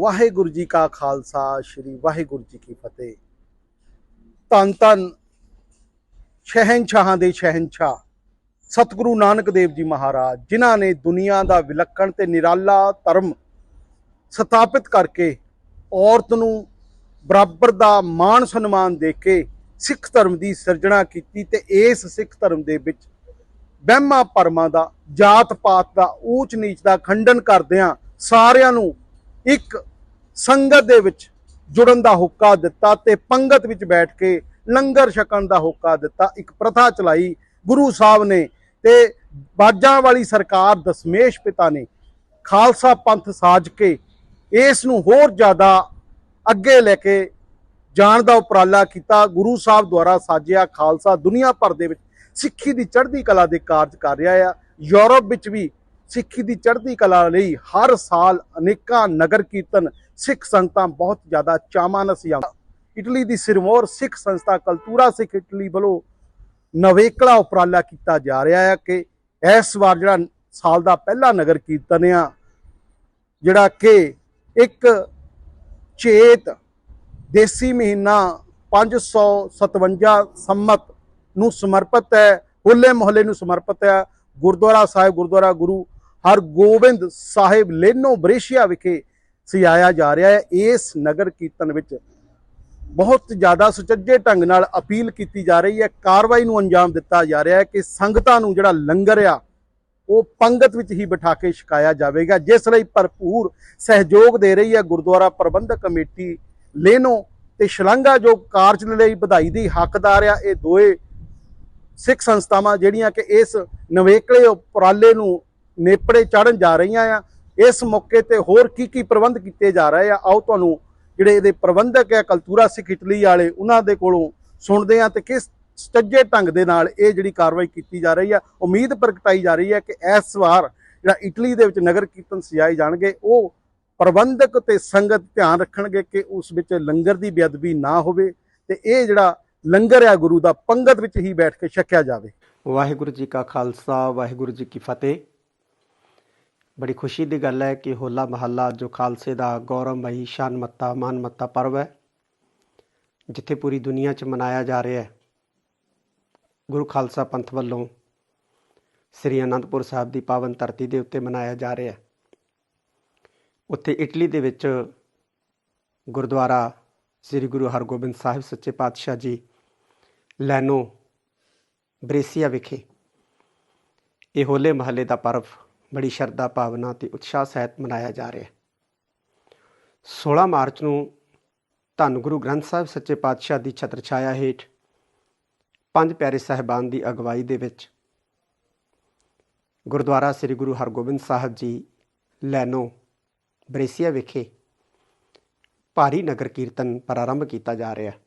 ਵਾਹਿਗੁਰੂ ਜੀ ਕਾ ਖਾਲਸਾ ਸ੍ਰੀ ਵਾਹਿਗੁਰੂ ਜੀ ਕੀ ਫਤਿਹ। ਧੰਨ ਧੰਨ ਸ਼ਹਿਨਸ਼ਾਹਾਂ ਦੇ ਸ਼ਹਿਨਸ਼ਾਹ। ਸਤਿਗੁਰੂ ਨਾਨਕ ਦੇਵ ਜੀ ਮਹਾਰਾਜ, ਜਿਨ੍ਹਾਂ ਨੇ ਦੁਨੀਆ ਦਾ ਵਿਲੱਖਣ ਤੇ ਨਿਰਾਲਾ ਧਰਮ ਸਥਾਪਿਤ ਕਰਕੇ ਔਰਤ ਨੂੰ ਬਰਾਬਰ ਦਾ ਮਾਣ ਸਨਮਾਨ ਦੇ ਕੇ ਸਿੱਖ ਧਰਮ ਦੀ ਸਿਰਜਣਾ ਕੀਤੀ ਤੇ ਇਸ ਸਿੱਖ ਧਰਮ ਦੇ ਵਿੱਚ ਵਹਿਮਾਂ ਭਰਮਾਂ ਦਾ, ਜਾਤ ਪਾਤ ਦਾ, ਊਚ ਨੀਚ ਦਾ ਖੰਡਨ ਕਰਦਿਆਂ ਸਾਰਿਆਂ ਨੂੰ ਇੱਕ ਸੰਗਤ ਦੇ ਵਿੱਚ ਜੁੜਨ ਦਾ ਹੁੱਕਾ ਦਿੱਤਾ ਤੇ ਪੰਗਤ ਵਿੱਚ ਬੈਠ ਕੇ ਲੰਗਰ ਛਕਣ ਦਾ ਹੁੱਕਾ ਦਿੱਤਾ, ਇੱਕ ਪ੍ਰਥਾ ਚਲਾਈ। ਗੁਰੂ ਸਾਹਿਬ ਨੇ ਤੇ ਬਾਜਾਂ ਵਾਲੀ ਸਰਕਾਰ ਦਸਮੇਸ਼ ਪਿਤਾ ਨੇ ਖਾਲਸਾ ਪੰਥ ਸਾਜ ਕੇ ਇਸ ਨੂੰ ਹੋਰ ਜ਼ਿਆਦਾ ਅੱਗੇ ਲੈ ਕੇ ਜਾਣ ਦਾ ਉਪਰਾਲਾ ਕੀਤਾ। ਗੁਰੂ ਸਾਹਿਬ ਦੁਆਰਾ ਸਾਜਿਆ ਖਾਲਸਾ ਦੁਨੀਆ ਭਰ ਦੇ ਵਿੱਚ ਸਿੱਖੀ ਦੀ ਚੜ੍ਹਦੀ ਕਲਾ ਦੇ ਕਾਰਜ ਕਰ ਰਿਹਾ ਆ। ਯੂਰਪ ਵਿੱਚ ਵੀ ਸਿੱਖੀ ਦੀ ਚੜ੍ਹਦੀ ਕਲਾ ਲਈ ਹਰ ਸਾਲ ਅਨੇਕਾਂ ਨਗਰ ਕੀਰਤਨ, ਸਿੱਖ ਸੰਗਤਾਂ ਬਹੁਤ ਜ਼ਿਆਦਾ ਚਾਵਾਂ ਨਾਲ ਸਜਾਉਂਦਾ ਇਟਲੀ ਦੀ ਸਿਰਮੌਰ ਸਿੱਖ ਸੰਸਥਾ ਕਲਤੂਰਾ ਸਿੱਖ ਇਟਲੀ ਵੱਲੋਂ ਨਵੇਕਲਾ ਉਪਰਾਲਾ ਕੀਤਾ ਜਾ ਰਿਹਾ ਹੈ ਕਿ ਇਸ ਵਾਰ ਜਿਹੜਾ ਸਾਲ ਦਾ ਪਹਿਲਾ ਨਗਰ ਕੀਰਤਨ ਆ, ਜਿਹੜਾ ਕਿ ਇੱਕ ਚੇਤ ਦੇਸੀ ਮਹੀਨਾ 557 ਸੰਮਤ ਨੂੰ ਸਮਰਪਿਤ ਹੈ, ਹੋਲੇ ਮਹੱਲੇ ਨੂੰ ਸਮਰਪਿਤ ਹੈ। ਗੁਰਦੁਆਰਾ ਸਾਹਿਬ, ਗੁਰਦੁਆਰਾ ਗੁਰੂ ਹਰਗੋਬਿੰਦ ਸਾਹਿਬ ਲੇਨੋ ਬ੍ਰੇਸ਼ੀਆ ਵਿਖੇ ਸਜਾਇਆ ਜਾ ਰਿਹਾ ਹੈ। ਇਸ ਨਗਰ ਕੀਰਤਨ ਵਿੱਚ ਬਹੁਤ ਜ਼ਿਆਦਾ ਸੁਚੱਜੇ ਢੰਗ ਨਾਲ ਅਪੀਲ ਕੀਤੀ ਜਾ ਰਹੀ ਹੈ, ਕਾਰਵਾਈ ਨੂੰ ਅੰਜਾਮ ਦਿੱਤਾ ਜਾ ਰਿਹਾ ਹੈ ਕਿ ਸੰਗਤਾਂ ਨੂੰ ਜਿਹੜਾ ਲੰਗਰ ਆ, ਉਹ ਪੰਗਤ ਵਿੱਚ ਹੀ ਬਿਠਾ ਕੇ ਛਕਾਇਆ ਜਾਵੇਗਾ, ਜਿਸ ਲਈ ਭਰਪੂਰ ਸਹਿਯੋਗ ਦੇ ਰਹੀ ਹੈ ਗੁਰਦੁਆਰਾ ਪ੍ਰਬੰਧਕ ਕਮੇਟੀ ਲੇਨੋ ਤੇ ਸ਼ਲਾਘਾ ਜੋ ਕਾਰਜ ਲਈ ਵਧਾਈ ਦੀ ਹੱਕਦਾਰ ਆ। ਇਹ ਦੋਏ ਸਿੱਖ ਸੰਸਥਾਵਾਂ ਜਿਹੜੀਆਂ ਕਿ ਇਸ ਨਵੇਕਲੇ ਉਪਰਾਲੇ ਨੂੰ ਨੇਪੜੇ ਚੜਨ ਜਾ ਰਹੀਆਂ ਆ। ਇਸ ਮੌਕੇ ਤੇ ਹੋਰ ਕੀ ਕੀ ਪ੍ਰਬੰਧ ਕੀਤੇ ਜਾ ਰਹੇ ਆ, ਆਓ ਤੁਹਾਨੂੰ ਜਿਹੜੇ ਇਹਦੇ ਪ੍ਰਬੰਧਕ ਹੈ, ਕਲਤੂਰਾ ਸਿੱਖ ਇਟਲੀ ਵਾਲੇ, ਉਹਨਾਂ ਦੇ ਕੋਲੋਂ ਸੁਣਦੇ ਆ ਤੇ ਕਿਸ ਸੱਜੇ ਢੰਗ ਦੇ ਨਾਲ ਇਹ ਜਿਹੜੀ ਕਾਰਵਾਈ ਕੀਤੀ ਜਾ ਰਹੀ ਆ, ਉਮੀਦ ਪ੍ਰਗਟਾਈ ਜਾ ਰਹੀ ਹੈ ਕਿ ਇਸ ਵਾਰ ਜਿਹੜਾ ਇਟਲੀ ਦੇ ਵਿੱਚ ਨਗਰ ਕੀਰਤਨ ਸਜਾਏ ਜਾਣਗੇ, ਉਹ ਪ੍ਰਬੰਧਕ ਤੇ ਸੰਗਤ ਧਿਆਨ ਰੱਖਣਗੇ ਕਿ ਉਸ ਵਿੱਚ ਲੰਗਰ ਦੀ ਬੇਅਦਬੀ ਨਾ ਹੋਵੇ ਤੇ ਇਹ ਜਿਹੜਾ ਲੰਗਰ ਆ ਗੁਰੂ ਦਾ, ਪੰਗਤ ਵਿੱਚ ਹੀ ਬੈਠ ਕੇ ਛਕਿਆ ਜਾਵੇ। ਵਾਹਿਗੁਰੂ ਜੀ ਕਾ ਖਾਲਸਾ, ਵਾਹਿਗੁਰੂ ਜੀ ਕੀ ਫਤਿਹ। ਬੜੀ ਖੁਸ਼ੀ ਦੀ ਗੱਲ ਹੈ ਕਿ ਹੋਲਾ ਮਹੱਲਾ ਜੋ ਖਾਲਸੇ ਦਾ ਗੌਰਵਮਈ ਸ਼ਾਨਮੱਤਾ, ਮਾਨਮੱਤਾ ਪਰਵ ਹੈ, ਜਿੱਥੇ ਪੂਰੀ ਦੁਨੀਆ 'ਚ ਮਨਾਇਆ ਜਾ ਰਿਹਾ ਹੈ। ਗੁਰੂ ਖਾਲਸਾ ਪੰਥ ਵੱਲੋਂ ਸ੍ਰੀ ਅਨੰਦਪੁਰ ਸਾਹਿਬ ਦੀ ਪਾਵਨ ਧਰਤੀ ਦੇ ਉੱਤੇ ਮਨਾਇਆ ਜਾ ਰਿਹਾ ਹੈ। ਉੱਥੇ ਇਟਲੀ ਦੇ ਵਿੱਚ ਗੁਰਦੁਆਰਾ ਸ੍ਰੀ ਗੁਰੂ ਹਰਗੋਬਿੰਦ ਸਾਹਿਬ ਸੱਚੇ ਪਾਤਸ਼ਾਹ ਜੀ ਲੈਨੋ ਬ੍ਰੇਸੀਆ ਵਿਖੇ ਇਹ ਹੋਲੇ ਮਹੱਲੇ ਦਾ ਪਰਵ ਬੜੀ ਸ਼ਰਧਾ ਭਾਵਨਾ ਤੇ ਉਤਸ਼ਾਹ ਸਹਿਤ ਮਨਾਇਆ ਜਾ ਰਿਹਾ ਹੈ। 16 ਮਾਰਚ ਨੂੰ ਧੰਨ ਗੁਰੂ ਗ੍ਰੰਥ ਸਾਹਿਬ ਸੱਚੇ ਪਾਤਸ਼ਾਹ ਦੀ ਛਤਰ ਛਾਇਆ ਹੇਠ ਪੰਜ ਪਿਆਰੇ ਸਹਿਬਾਨ ਦੀ ਅਗਵਾਈ ਦੇ ਵਿੱਚ ਗੁਰਦੁਆਰਾ ਸ੍ਰੀ ਗੁਰੂ ਹਰਗੋਬਿੰਦ ਸਾਹਿਬ ਜੀ, ਲੈਨੋ, ਬਰੇਸੀਆ ਵਿਖੇ ਭਾਰੀ ਨਗਰ ਕੀਰਤਨ ਪ੍ਰਾਰੰਭ ਕੀਤਾ ਜਾ ਰਿਹਾ ਹੈ।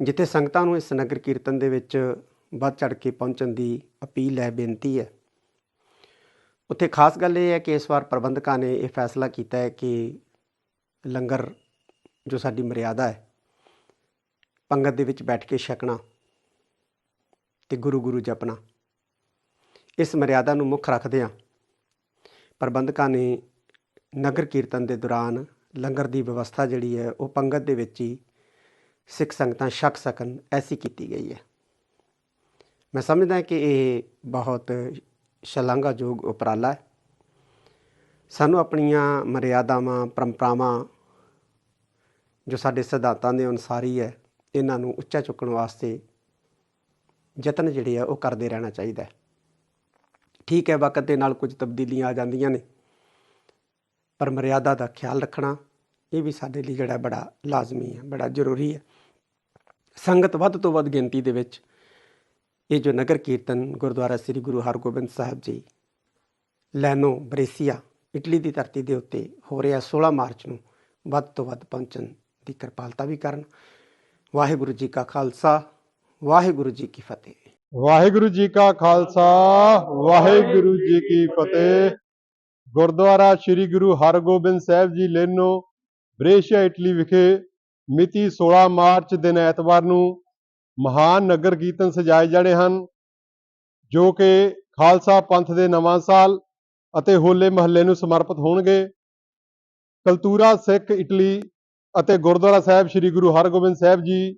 ਜਿੱਥੇ ਸੰਗਤਾਂ ਨੂੰ ਇਸ ਨਗਰ ਕੀਰਤਨ ਦੇ ਵਿੱਚ ਵੱਧ ਚੜ ਕੇ ਪਹੁੰਚਣ ਦੀ ਅਪੀਲ ਹੈ, ਬੇਨਤੀ ਹੈ। ਉੱਥੇ ਖਾਸ ਗੱਲ ਇਹ ਹੈ ਕਿ ਇਸ ਵਾਰ ਪ੍ਰਬੰਧਕਾਂ ਨੇ ਇਹ ਫੈਸਲਾ ਕੀਤਾ ਹੈ ਕਿ ਲੰਗਰ, ਜੋ ਸਾਡੀ ਮਰਿਆਦਾ ਹੈ, ਪੰਗਤ ਦੇ ਵਿੱਚ ਬੈਠ ਕੇ ਛਕਣਾ ਤੇ ਗੁਰੂ ਗੁਰੂ ਜਪਣਾ। ਇਸ ਮਰਿਆਦਾ ਨੂੰ ਮੁੱਖ ਰੱਖਦਿਆਂ ਪ੍ਰਬੰਧਕਾਂ ਨੇ ਨਗਰ ਕੀਰਤਨ ਦੇ ਦੌਰਾਨ ਲੰਗਰ ਦੀ ਵਿਵਸਥਾ ਜਿਹੜੀ ਹੈ, ਉਹ ਪੰਗਤ ਦੇ ਵਿੱਚ ਹੀ ਸਿੱਖ ਸੰਗਤਾਂ ਛਕ ਸਕਣ ਐਸੀ ਕੀਤੀ ਗਈ ਹੈ। ਮੈਂ ਸਮਝਦਾ ਕਿ ਇਹ ਬਹੁਤ ਸ਼ਲਾਘਾਯੋਗ ਉਪਰਾਲਾ ਹੈ। ਸਾਨੂੰ ਆਪਣੀਆਂ ਮਰਿਆਦਾਵਾਂ, ਪਰੰਪਰਾਵਾਂ ਜੋ ਸਾਡੇ ਸਿਧਾਂਤਾਂ ਦੇ ਅਨੁਸਾਰੀ ਹੈ, ਇਹਨਾਂ ਨੂੰ ਉੱਚਾ ਚੁੱਕਣ ਵਾਸਤੇ ਯਤਨ ਜਿਹੜੇ ਆ, ਉਹ ਕਰਦੇ ਰਹਿਣਾ ਚਾਹੀਦਾ ਹੈ। ਠੀਕ ਹੈ, ਵਕਤ ਦੇ ਨਾਲ ਕੁਝ ਤਬਦੀਲੀਆਂ ਆ ਜਾਂਦੀਆਂ ਨੇ, ਪਰ ਮਰਿਆਦਾ ਦਾ ਖਿਆਲ ਰੱਖਣਾ, ਇਹ ਵੀ ਸਾਡੇ ਲਈ ਜਿਹੜਾ ਬੜਾ ਲਾਜ਼ਮੀ ਹੈ, ਬੜਾ ਜ਼ਰੂਰੀ ਹੈ। ਸੰਗਤ ਵੱਧ ਤੋਂ ਵੱਧ ਗਿਣਤੀ ਦੇ ਵਿੱਚ ਇਹ ਜੋ ਨਗਰ ਕੀਰਤਨ ਗੁਰਦੁਆਰਾ ਸ੍ਰੀ ਗੁਰੂ ਹਰਗੋਬਿੰਦ ਸਾਹਿਬ ਜੀ, ਲੈਨੋ, ਬ੍ਰੇਸੀਆ, ਇਟਲੀ ਦੀ ਧਰਤੀ ਦੇ ਉੱਤੇ ਹੋ ਰਿਹਾ 16 ਮਾਰਚ ਨੂੰ ਵੱਧ ਤੋਂ ਵੱਧ ਪਹੁੰਚਣ ਦੀ ਕਿਰਪਾਲਤਾ ਵੀ ਕਰਨ। ਵਾਹਿਗੁਰੂ ਜੀ ਕਾ ਖਾਲਸਾ, ਵਾਹਿਗੁਰੂ ਜੀ ਕੀ ਫਤਿਹ। ਵਾਹਿਗੁਰੂ ਜੀ ਕਾ ਖਾਲਸਾ, ਵਾਹਿਗੁਰੂ ਜੀ ਕੀ ਫਤਿਹ। ਗੁਰਦੁਆਰਾ ਸ੍ਰੀ ਗੁਰੂ ਹਰਗੋਬਿੰਦ ਸਾਹਿਬ ਜੀ, ਲੇਨੋ, ਬ੍ਰੇਸ਼ੀਆ, ਇਟਲੀ ਵਿਖੇ ਮਿਤੀ 16 ਮਾਰਚ ਦਿਨ ਐਤਵਾਰ ਨੂੰ ਮਹਾਨ ਨਗਰ ਕੀਰਤਨ ਸਜਾਏ ਜਾਣੇ ਹਨ, ਜੋ ਕਿ ਖਾਲਸਾ ਪੰਥ ਦੇ ਨਵਾਂ ਸਾਲ ਅਤੇ ਹੋਲੇ ਮਹੱਲੇ ਨੂੰ ਸਮਰਪਿਤ ਹੋਣਗੇ। ਕਲਤੂਰਾ, ਸਿੱਖ, ਇਟਲੀ ਅਤੇ ਗੁਰਦੁਆਰਾ ਸਾਹਿਬ ਸ੍ਰੀ ਗੁਰੂ ਹਰਗੋਬਿੰਦ ਸਾਹਿਬ ਜੀ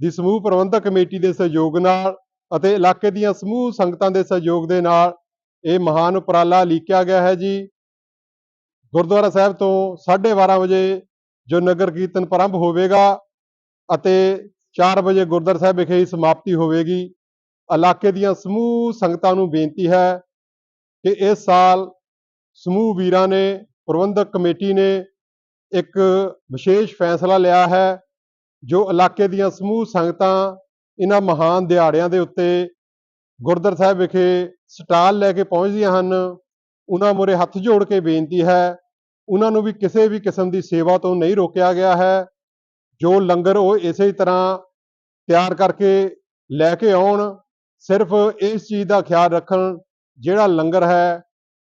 ਦੀ ਸਮੂਹ ਪ੍ਰਬੰਧਕ ਕਮੇਟੀ ਦੇ ਸਹਿਯੋਗ ਨਾਲ ਅਤੇ ਇਲਾਕੇ ਦੀਆਂ ਸਮੂਹ ਸੰਗਤਾਂ ਦੇ ਸਹਿਯੋਗ ਦੇ ਨਾਲ ਇਹ ਮਹਾਨ ਉਪਰਾਲਾ ਲੀਕਿਆ ਗਿਆ ਹੈ ਜੀ। ਗੁਰਦੁਆਰਾ ਸਾਹਿਬ ਤੋਂ 12:30 ਵਜੇ ਜੋ ਨਗਰ ਕੀਰਤਨ ਪ੍ਰਾਰੰਭ ਹੋਵੇਗਾ ਅਤੇ 4 ਵਜੇ ਗੁਰਦੁਆਰਾ ਸਾਹਿਬ ਵਿਖੇ ਹੀ ਸਮਾਪਤੀ ਹੋਵੇਗੀ। ਇਲਾਕੇ ਦੀਆਂ ਸਮੂਹ ਸੰਗਤਾਂ ਨੂੰ ਬੇਨਤੀ ਹੈ ਕਿ ਇਸ ਸਾਲ ਸਮੂਹ ਵੀਰਾਂ ਨੇ, ਪ੍ਰਬੰਧਕ ਕਮੇਟੀ ਨੇ ਇੱਕ ਵਿਸ਼ੇਸ਼ ਫੈਸਲਾ ਲਿਆ ਹੈ, ਜੋ ਇਲਾਕੇ ਦੀਆਂ ਸਮੂਹ ਸੰਗਤਾਂ ਇਹਨਾਂ ਮਹਾਨ ਦਿਹਾੜਿਆਂ ਦੇ ਉੱਤੇ ਗੁਰਦੁਆਰਾ ਸਾਹਿਬ ਵਿਖੇ ਸਟਾਲ ਲੈ ਕੇ ਪਹੁੰਚਦੀਆਂ ਹਨ। ਉਹਨਾਂ ਮੂਹਰੇ ਹੱਥ ਜੋੜ ਕੇ ਬੇਨਤੀ ਹੈ, ਉਹਨਾਂ ਨੂੰ ਵੀ ਕਿਸੇ ਵੀ ਕਿਸਮ ਦੀ ਸੇਵਾ ਤੋਂ ਨਹੀਂ ਰੋਕਿਆ ਗਿਆ ਹੈ। ਜੋ ਲੰਗਰ ਉਹ ਇਸੇ ਤਰ੍ਹਾਂ ਤਿਆਰ ਕਰਕੇ ਲੈ ਕੇ ਆਉਣ, ਸਿਰਫ ਇਸ ਚੀਜ਼ ਦਾ ਖਿਆਲ ਰੱਖਣ, ਜਿਹੜਾ ਲੰਗਰ ਹੈ,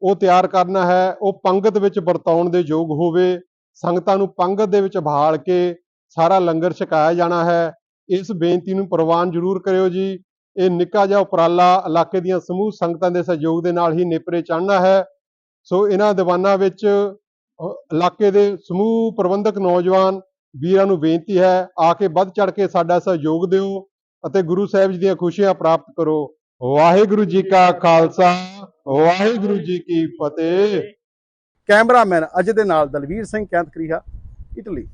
ਉਹ ਤਿਆਰ ਕਰਨਾ ਹੈ, ਉਹ ਪੰਗਤ ਵਿੱਚ ਵਰਤਾਉਣ ਦੇ ਯੋਗ ਹੋਵੇ, ਸੰਗਤਾਂ ਨੂੰ ਪੰਗਤ ਦੇ ਵਿੱਚ ਬਹਾਲ ਕੇ ਸਾਰਾ ਲੰਗਰ ਛਕਾਇਆ ਜਾਣਾ ਹੈ, ਇਸ ਬੇਨਤੀ ਨੂੰ ਪ੍ਰਵਾਨ ਜ਼ਰੂਰ ਕਰਿਓ ਜੀ। ਇਹ ਨਿੱਕਾ ਜਿਹਾ ਉਪਰਾਲਾ ਇਲਾਕੇ ਦੀਆਂ ਸਮੂਹ ਸੰਗਤਾਂ ਦੇ ਸਹਿਯੋਗ ਦੇ ਨਾਲ ਹੀ ਨੇਪਰੇ ਚੜ੍ਹਨਾ ਹੈ। ਸੋ ਇਹਨਾਂ ਦੀਵਾਨਾਂ ਵਿੱਚ ਇਲਾਕੇ ਦੇ ਸਮੂਹ ਪ੍ਰਬੰਧਕ ਨੌਜਵਾਨ ਵੀਰਾਂ ਨੂੰ ਬੇਨਤੀ ਹੈ, ਆ ਕੇ ਵੱਧ ਚੜ ਕੇ ਸਾਡਾ ਸਹਿਯੋਗ ਦਿਓ ਅਤੇ ਗੁਰੂ ਸਾਹਿਬ ਜੀ ਦੀਆਂ ਖੁਸ਼ੀਆਂ ਪ੍ਰਾਪਤ ਕਰੋ। ਵਾਹਿਗੁਰੂ ਜੀ ਕਾ ਖਾਲਸਾ, ਵਾਹਿਗੁਰੂ ਜੀ ਕੀ ਫਤਿਹ। ਕੈਮਰਾਮੈਨ ਅਜੇ ਦੇ ਨਾਲ ਦਲਵੀਰ ਸਿੰਘ ਕੈਂਤ ਕਰੀਹਾ ਇਟਲੀ।